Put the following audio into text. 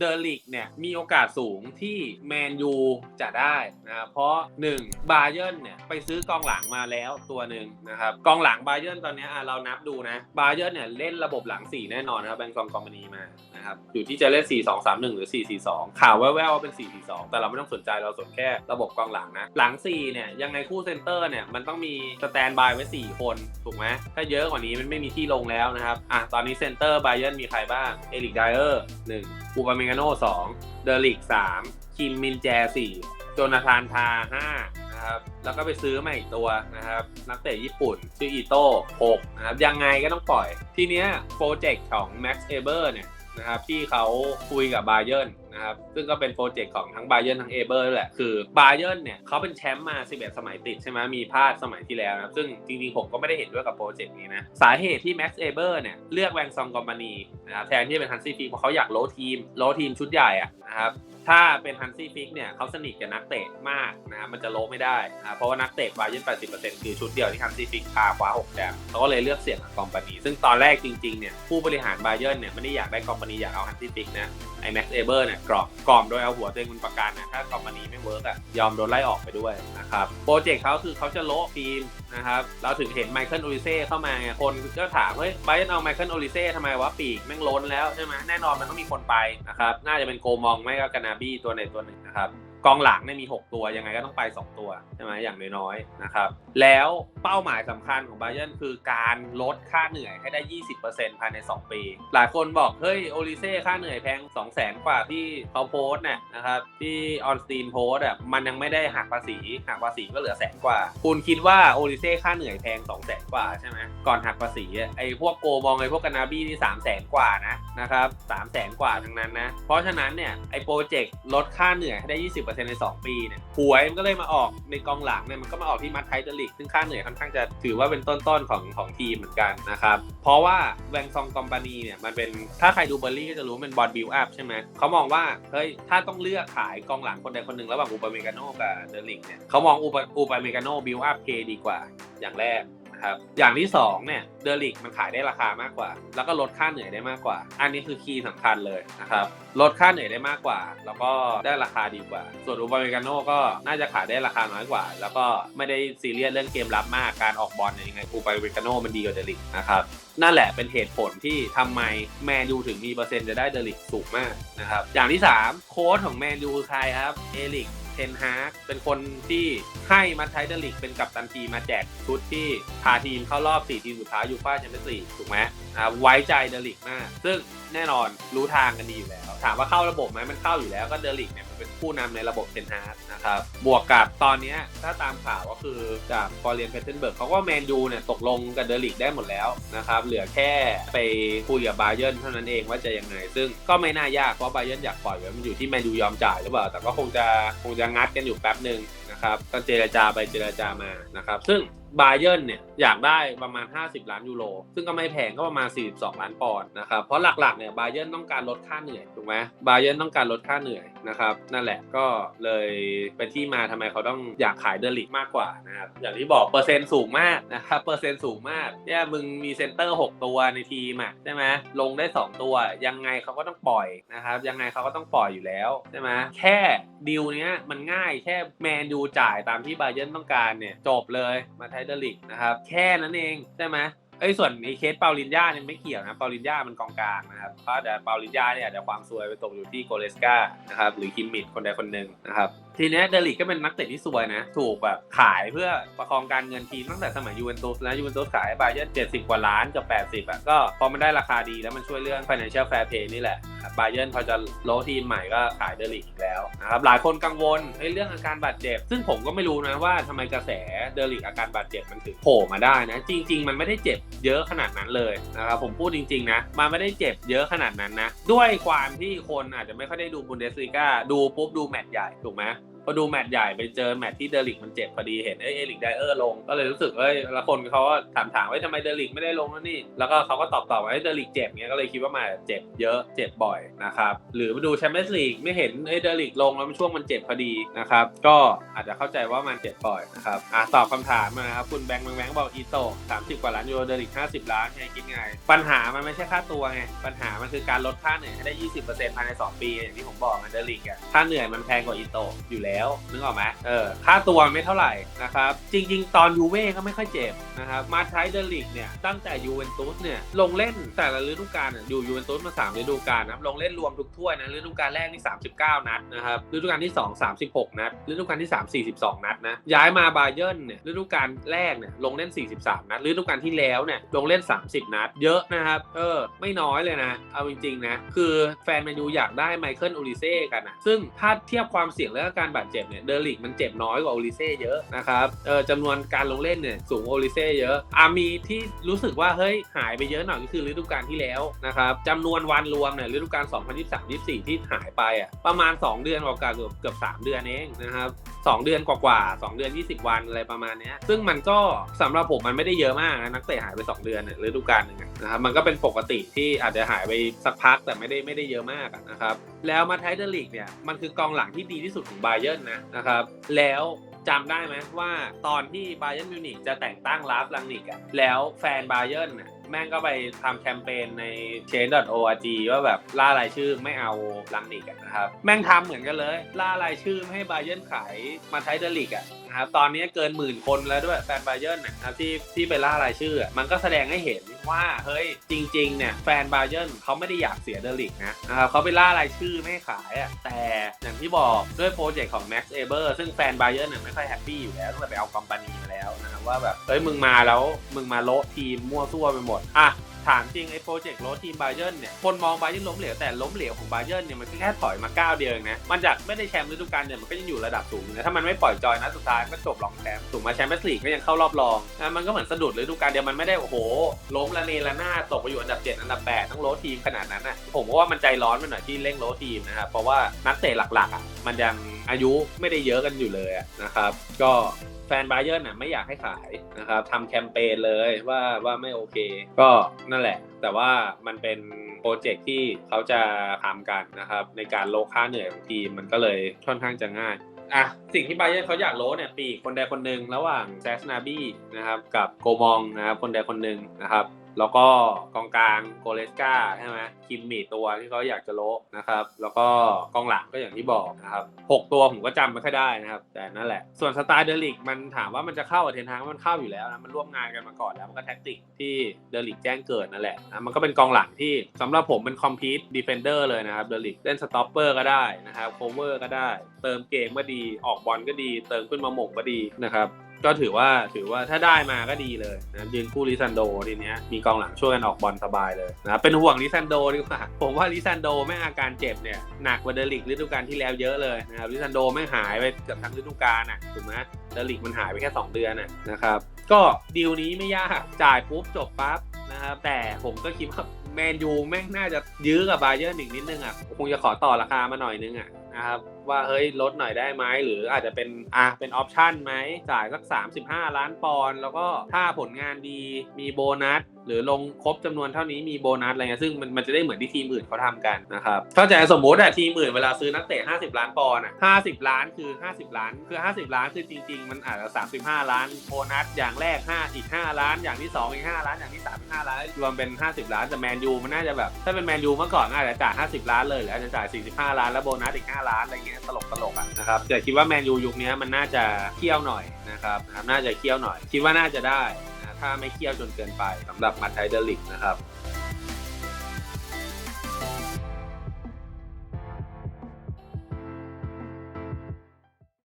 เดอริกเนี่ยมีโอกาสสูงที่แมนยูจะได้นะครับเพราะ 1 บาเยิร์นเนี่ยไปซื้อกองหลังมาแล้วตัวหนึ่งนะครับกองหลังบาเยิร์นตอนนี้เรานับดูนะบาเยิร์นเนี่ยเล่นระบบหลัง 4 แน่นอนนะครับแบงกองกอมานีมา นะครับอยู่ที่จะเล่น 4 2 3 1 หรือ 4 4 2 ข่าวแว่วๆว่าเป็น 4 4 2 แต่เราไม่ต้องสนใจเราสนแค่ระบบกองหลังนะ หลัง 4 เนี่ย ยังไงคู่เซนเตอร์เนี่ย มันต้องมีสแตนบายไว้ 4 คน ถูกไหมถ้าเยอะกว่านี้มันไม่มีที่ลงแล้วนะครับอะตอนนี้เซนเตอร์ไบเยิร์นมีใครบ้าง เอริกไดเออร์1อูปาเมกาโน่2เดอริก3คิมมินแจ4โจนาธานทา5นะครับแล้วก็ไปซื้อมาอีกตัวนะครับนักเตะญี่ปุ่น ชื่ออีโต้6นะครับยังไงก็ต้องปล่อย ทีเนี้ยโปรเจกต์ของ Max e b e r เนี่ย นะครับที่เขาคุยกับบาเยิร์นนะครับซึ่งก็เป็นโปรเจกต์ของทั้งบาเยิร์นทั้งเอเบอร์แหละ คือบาเยิร์นเนี่ยเขาเป็นแชมป์มา 11 สมัยติดใช่ไหมมีพลาดสมัยที่แล้วนะซึ่งจริงๆ ผมก็ไม่ได้เห็นด้วยกับโปรเจกต์นี้นะ สาเหตุที่แม็กซ์เอเบอร์เนี่ยเลือกแวงซองกอมบานีนะครับแทนที่จะเป็นฮันซี่ฟีเพราะเขาอยากโลทีมโลทีมชุดใหญ่อะ นะครับถ้าเป็นฮันซี่ฟิกเนี่ยเขาสนิทกับนักเตะมากนะครับมันจะโลไม่ได้นะเพราะว่านักเตะบาเยิร์น80%คือชุดเดียวที่ฮันซี่ฟิกพาคว้า6แชมเขาก็เลยเลือกเสี่ยงกับคอมพานีซึ่งตอนแรกจริงๆเนี่ยผู้บริหารบาเยิร์นเนี่ยไม่ได้อยากได้คอมพานีอยากเอาฮันซี่ฟิกนะไอแม็กซ์เอเบอร์เนี่ยกรอบกล่อมโดยเอาหัวตัวเองเป็นประกันนะถ้าคอมพานีไม่เวิร์กอะยอมโดนไล่ออกไปด้วยนะครับโปรเจกต์เขาคือเขาจะโลทีมนะครับเราถึงเห็นไมเคิลโอลิเซ่เข้ามาไงคนก็ถามเฮ้ยไบรอันเอาไมเคิลโอลิเซ่ทำไมวะปีกแม่งล้นแล้วใช่ไหมแน่นอนมันต้องมีคนไปนะครับน่าจะเป็นโกมองไม่ก็กานาบี้ตัวไหนตัวหนึ่งนะครับ กองหลังเนี่ยมี 6 ตัวยังไงก็ต้องไป 2 ตัวใช่ไหมอย่างน้อยๆนะครับแล้วเป้าหมายสำคัญของบาเยนคือการลดค่าเหนื่อยให้ได้ 20%ภายใน 2 ปี หลายคนบอก เฮ้ยโอลิเซ่ค่าเหนื่อยแพง 2 0 0แสนกว่าที่เขาโพสต์เนี่ยนะครับที่ออนสตีนโพสต์อะมันยังไม่ได้หักภาษีหักภาษีก็เหลือแสนกว่า คุณคิดว่าโอลิเซ่ค่าเหนื่อยแพง 2 0 0แสนกว่าใช่ไหมก่อนหักภาษีอะไอ้พวกโกบองไอ้พวกกานาบี้นี่ 3 0 0แสนกว่านะนะครับ3 0 0แสนกว่าทั้งนั้นนะเพราะฉะนั้นเนี่ยไอ้โปรเจกต์ลดค่าเหนื่อยให้ได้ 20ใน 2 ปีเนี่ยหวยมันก็เลยมาออกในกองหลังเนี่ยมันก็มาออกที่มัดไทเทอร์ลิกซึ่งค่าเหนื่อยค่อนข้างจะถือว่าเป็นต้นๆของของทีมเหมือนกันนะครับ เพราะว่าแวงซองคอมพานีเนี่ยมันเป็นถ้าใครดูเบอร์รี่ก็จะรู้ว่าเป็นบอลบิลอัพใช่ไหมเขามองว่าเฮ้ยถ้าต้องเลือกขายกองหลังคนใดคนหนึ่งระหว่างอูปาเมกาโนกับเดลิกเนี่ยเขามองอูปาอูปาเมกาโนบิลอัพเคดีกว่าอย่างแรก นะครับ อย่างที่2เนี่ยเดลิกมันขายได้ราคามากกว่า แล้วก็ลดค่าเหนื่อยได้มากกว่า อันนี้คือคีย์สำคัญเลยนะครับ ลดค่าเหนื่อยได้มากกว่า แล้วก็ได้ราคาดีกว่า ส่วนอูบาเมกาโน่ก็น่าจะขายได้ราคาน้อยกว่า แล้วก็ไม่ได้ซีเรียสเรื่องเกมรับมาก การออกบอลเนี่ยยังไงอูบาเมกาโน่มันดีกว่าเดลิกนะครับนั่นแหละเป็นเหตุผลที่ทำไมแมนยูถึงมีเปอร์เซ็นต์จะได้เดลิกสูงมากนะครับ อย่างที่ 3 โค้ชของแมนยูคือใครครับ เอลิก ทนฮาร์กเป็นคนที่ให้มาไทเดลิกเป็นกัปตันทีมาแจกชุดที่พาทีมเข้ารอบ 4 ทีมสุดท้ายยูฟ่าแชมเปี้ยนส์ลีกถูกไหมอ่าไว้ใจเดลิกมาก ซึ่งแน่นอนรู้ทางกันดีอยู่แล้ว ถามว่าเข้าระบบไหมมันเข้าอยู่แล้วก็เดลิกเนี่ย เป็นผู้นำในระบบเทนฮากนะครับ บวกกับตอนนี้ถ้าตามข่าวก็คือจากฟอร์เรียนเพเทนเบิร์กเขาก็แมนยูเนี่ยตกลงกับเดลิกได้หมดแล้วนะครับเหลือแค่ไปคุยกับบาเยิร์นเท่านั้นเองว่าจะยังไง ซึ่งก็ไม่น่ายากเพราะบาเยิร์นอยากปล่อยไว้มันอยู่ที่แมนยูยอมจ่ายหรือเปล่าแต่ก็คงจะคงจะงัดกันอยู่แป๊บหนึ่งนะครับก็เจรจาไปเจรจามานะครับ ซึ่ง บาเยิร์นเนี่ยอยากได้ประมาณ 50 ล้านยูโร ซึ่งก็ไม่แพงก็ประมาณ 42 ล้านปอนด์นะครับ เพราะหลักๆเนี่ยบาเยิร์นต้องการลดค่าเหนื่อยถูกไหมบาเยิร์นต้องการลดค่าเหนื่อยนะครับ นั่นแหละก็เลยเป็นที่มาทำไมเขาต้องอยากขายเดลิกมากกว่านะครับ อย่างที่บอกเปอร์เซ็นต์สูงมากนะครับเปอร์เซ็นต์สูงมากเนี่ยมึงมีเซนเตอร์ 6 ตัวในทีมอะใช่ไหมลงได้ 2 ตัว ยังไงเขาก็ต้องปล่อยนะครับ ยังไงเขาก็ต้องปล่อยอยู่แล้วใช่ไหมแค่ดีลเนี้ยมันง่ายแค่แมนยูจ่ายตามที่บาเยิร์นต้องการเนี่ยจบเลยมาไทเดลิกนะครับ แค่นั้นเองใช่ไหมเอ้ยส่วนไอ้เคสเปาลินญาเนี่ยไม่เกี่ยวนะเปาลินญามันกองกลางนะครับเพราะเดี๋ยวเปาลินญาเนี่ยเดี๋ยวความซวยไปตกอยู่ที่โกเลสกานะครับหรือคิมมิดคนใดคนหนึ่งนะครับทีเนี้ยเดลิกก็เป็นนักเตะที่ซวยนะ ถูกแบบขายเพื่อประคองการเงินทีมตั้งแต่สมัยยูเวนตุสแล้วยูเวนตุสขายให้บาเยิร์น70กว่าล้านกับ80อะก็พอมันได้ราคาดีแล้วมันช่วยเรื่อง financial fair play นี่แหละบาเยิร์นพอจะโลทีมใหม่ก็ขายเดลิกอีกแล้วนะครับหลายคนกังวลเฮ้ยเรื่องอาการบาดเจ็บ ซึ่งผมก็ไม่รู้นะว่าทำไมกระแสเดลิกอาการบาดเจ็บมันถึงโผล่มาได้นะ จริง ๆ มันไม่ได้เจ็บเยอะขนาดนั้นเลยนะครับผมพูดจริง ๆ นะ มันไม่ได้เจ็บเยอะขนาดนั้นนะ ด้วยความที่คนอาจจะไม่ค่อยได้ดูบุนเดสลีกาดูปุ๊บดูแมตช์ใหญ่ถูกไหม อดูแมตช์ใหญ่ไปเจอแมตช์ที่เดลิกมันเจ็บพอดีเห็นเอ้ยเอลิกไดเออร์ลงก็เลยรู้สึกเอ้ยแล้วคนเขาก็ถามถามว่าทำไมเดลิกไม่ได้ลงแล้วนี่แล้วก็เขาก็ตอบตอบว่าเอ้ยเดลิกเจ็บเงี้ยก็เลยคิดว่ามาเจ็บเยอะเจ็บบ่อยนะครับหรือมาดูแชมเปี้ยนส์ลีกไม่เห็นเอ้ยเดลิกลงแล้วมันช่วงมันเจ็บพอดีนะครับก็อาจจะเข้าใจว่ามันเจ็บบ่อยนะครับอะตอบคำถามมานะครับคุณแบงค์แบงค์แบงค์บอกอีโต้สามสิบกว่าล้านยูโรเดลิกห้าสิบล้านไงคิดไงปัญหามันไม่ใช่ค่าตัวไงปัญหามันคือการลดค่าเหนื่อยให้ได้20%ภายใน2ปีอย่างที่ผมบอกมันเดลิกอะค่าเหนื่อยมันแพงกว่าอีโตอยู่แล้วนึกออกไหมเออค่าตัวไม่เท่าไหร่นะครับจริง ๆ ตอนยูเว่ก็ไม่ค่อยเจ็บนะครับมาใช้เดลิกเนี่ยตั้งแต่ยูเวนตุสเนี่ยลงเล่นแต่ละฤดูกาลอยู่ยูเวนตุสมา3ฤดูกาลนะครับลงเล่นรวมทุกถ้วยนะฤดูกาลแรกนี่ 39 นัดนะครับฤดูกาลที่ 2 36 นัดฤดูกาลที่ 3 42 นัดนะย้ายมาบาเยิร์นเนี่ยฤดูกาลแรกเนี่ยลงเล่น 43 นัดฤดูกาลที่แล้วเนี่ยลงเล่น 30 นัด เยอะนะครับเออไม่น้อยเลยนะ เอาจริงๆนะคือแฟนแมนยูอยากได้ไมเคิลโอลิเซ่กันนะซึ่งถ้าเทียบความเสี่ยงและการบาดเจ็บเนี่ยเดลิกมันเจ็บน้อยกว่าโอลิเซ่เยอะนะครับเออจำนวนการลงเล่นเนี่ยสูงโอลิเซ่เยอะอามีที่รู้สึกว่าเฮ้ยหายไปเยอะหน่อยก็คือฤดูกาลที่แล้วนะครับจำนวนวันรวมเนี่ยฤดูกาล2023-24 ที่หายไปอะประมาณ 2 เดือนกว่าเกือบเกือบ3 เดือนเองนะครับ2 เดือนกว่าๆ2เดือน 20 วันอะไรประมาณเนี้ยซึ่งมันก็สำหรับผมมันไม่ได้เยอะมากนะนักเตะหายไป 2 เดือนเนี่ยฤดูกาลหนึ่งนะครับมันก็เป็นปกติที่อาจจะหายไปสักพักแต่ไม่ได้ไม่ได้เยอะมากนะครับแล้วมาไทเดอร์ลีกเนี่ยมันคือกองหลังที่ดีที่สุดของบาเยิร์นนะนะครับแล้วจำได้ไหมว่าตอนที่บาเยิร์นมิวนิกจะแต่งตั้งลาฟลังนิกอะแล้วแฟนบาเยิร์นน่ะ แม่งก็ไปทำแคมเปญใน change.org ว่าแบบล่ารายชื่อไม่เอาลังนิกนะครับ แม่งทำเหมือนกันเลย ล่ารายชื่อไม่ให้บาเยนขายมาไทเดอร์ลีกอะนะครับตอนนี้เกินหมื่นคนแล้วด้วยแฟนบาเยิร์นนะครับที่ที่ไปล่ารายชื่ออะมันก็แสดงให้เห็นว่าเฮ้ยจริงๆเนี่ยแฟนบาเยิร์นเขาไม่ได้อยากเสียเดอร์ลีกนะนะครับเขาไปล่ารายชื่อไม่ขายอะแต่อย่างที่บอกด้วยโปรเจกต์ของ Max e b e r ซึ่งแฟนบาเยิร์นเนี่ยไม่ค่อยแฮปปี้อยู่แล้วตั้งแต่ไปเอาคอมพานีมาแล้วนะ ว่าแบบเฮ้ยมึงมาแล้วมึงมาโละทีมมั่วซั่วไปหมดอะถามจริงไอ้โปรเจกต์โรทีมไบเยิร์เนี่ยคนมองไบเยิร์ล้มเหลวแต่ล้มเหลวของไบเยิร์เนี่ยมันก็แค่ถอยมาก้าวเดียวเองนะมันจากไม่ได้แชมป์ฤดูกาลเนี่ยมันก็ยังอยู่ระดับสูงนะถ้ามันไม่ปล่อยจอยนะสุดท้ายก็จบรองแชมป์ถูกมาแชมเปี้ยนส์ลีกก็ยังเข้ารอบรองนะมันก็เหมือนสะดุดฤดูกาลเดียวมันไม่ได้โอ้โหล้มละเนระนาดตกไปอยู่อันดับ7อันดับ8ทั้งโรทีมขนาดนั้นนะผมว่ามันใจร้อนไปหน่อยที่เร่งโรทีมนะครับเพราะว่านักเตะหลักๆอะมันยังอายุไม่ได้เยอะกันอยู่เลยนะครับ ก็ แฟนบาเยอร์น่ะไม่อยากให้ขายนะครับทำแคมเปญเลยว่าว่าไม่โอเค ก็นั่นแหละ แต่ว่ามันเป็นโปรเจกต์ที่เขาจะทำกันนะครับ ในการโลค่าเหนื่อยของทีมมันก็เลยค่อนข้างจะง่ายอะสิ่งที่ไบเยร์เขาอยากโลเนี่ยปีกคนใดคนหนึ่งระหว่างแซสนาบี้นะครับกับโกมองนะครับคนใดคนหนึ่งนะครับ แล้วก็กองกลางโกเลสกาใช่ไหมคิมมี่ตัวที่เขาอยากจะโลนะครับ แล้วก็กองหลังก็อย่างที่บอกนะครับหกตัวผมก็จำไม่ค่อยได้นะครับ แต่นั่นแหละ ส่วนสไตล์เดลิกมันถามว่ามันจะเข้ากับเทนฮางมันเข้าอยู่แล้วนะมันร่วมงานกันมาก่อนแล้วมันก็แท็กติกที่เดลิกแจ้งเกิดนั่นแหละนะมันก็เป็นกองหลังที่สำหรับผมเป็นคอมพิวต์ดีเฟนเดอร์เลยนะครับเดลิกเล่นสต็อปเปอร์ก็ได้นะครับโคเวอร์ก็ได้ เติมเกมก็ดีออกบอลก็ดี เติมขึ้นมาหม่งก็ดีนะครับ ก็ถือว่าถือว่าถ้าได้มาก็ดีเลยนะยืนคู่ลิซันโดทีเนี้ยมีกองหลังช่วยกันออกบอลสบายเลยนะเป็นห่วงลิซันโดดีกว่าผมว่าลิซันโดแม่อาการเจ็บเนี่ยหนักกว่าเดลิกฤดูกาลที่แล้วเยอะเลยนะครับลิซันโดแม่หายไปเกือบทั้งฤดูกาลน่ะถูกไหมเดลิกมันหายไปแค่ 2 เดือนน่ะนะครับก็ดีลนี้ไม่ยากจ่ายปุ๊บจบปั๊บนะครับแต่ผมก็คิดว่าแมนยูแม่งน่าจะยื้อกับบาเยิร์หนอีกนิดนึงอะคงจะขอต่อราคามาหน่อยนึงอะ นะครับ ว่าเฮ้ยลดหน่อยได้ไหมหรืออาจจะเป็นอะเป็นออปชันไหมจ่ายสัก 35 ล้านปอนด์แล้วก็ถ้าผลงานดีมีโบนัสหรือลงครบจำนวนเท่านี้มีโบนัสอะไรเงี้ยซึ่งมันมันจะได้เหมือนที่ทีมอื่นเขาทำกันนะครับเข้าใจสมมติอะทีมอื่นเวลาซื้อนักเตะ 50 ล้านปอนด์อะ50 ล้านคือ 50 ล้าน คือ 50 ล้านคือจริง ๆ มันอาจจะ 35 ล้านโบนัสอย่างแรก 5 อีก 5 ล้าน อย่างที่ 2 อีก 5 ล้าน อย่างที่3อีก5ล้านรวมเป็น 50 ล้านแต่แมนยูมันน่าจะแบบ ถ้าเป็นแมนยูเมื่อก่อนก็อาจจะจ่าย50 ล้านเลยหรืออาจจะจ่าย45 ล้านแล้วโบนัสอีก 5 ล้านอะไรเงี้ยตลกตลกอะนะครับแต่คิดว่าแมนยูยุคนี้มันน่าจะเคี่ยวหน่อยนะครับน่าจะเคี่ยวหน่อย คิดว่าน่าจะได้ ถ้าไม่เคี่ยวจนเกินไปสำหรับมัดไทเดอร์ลิกนะครับ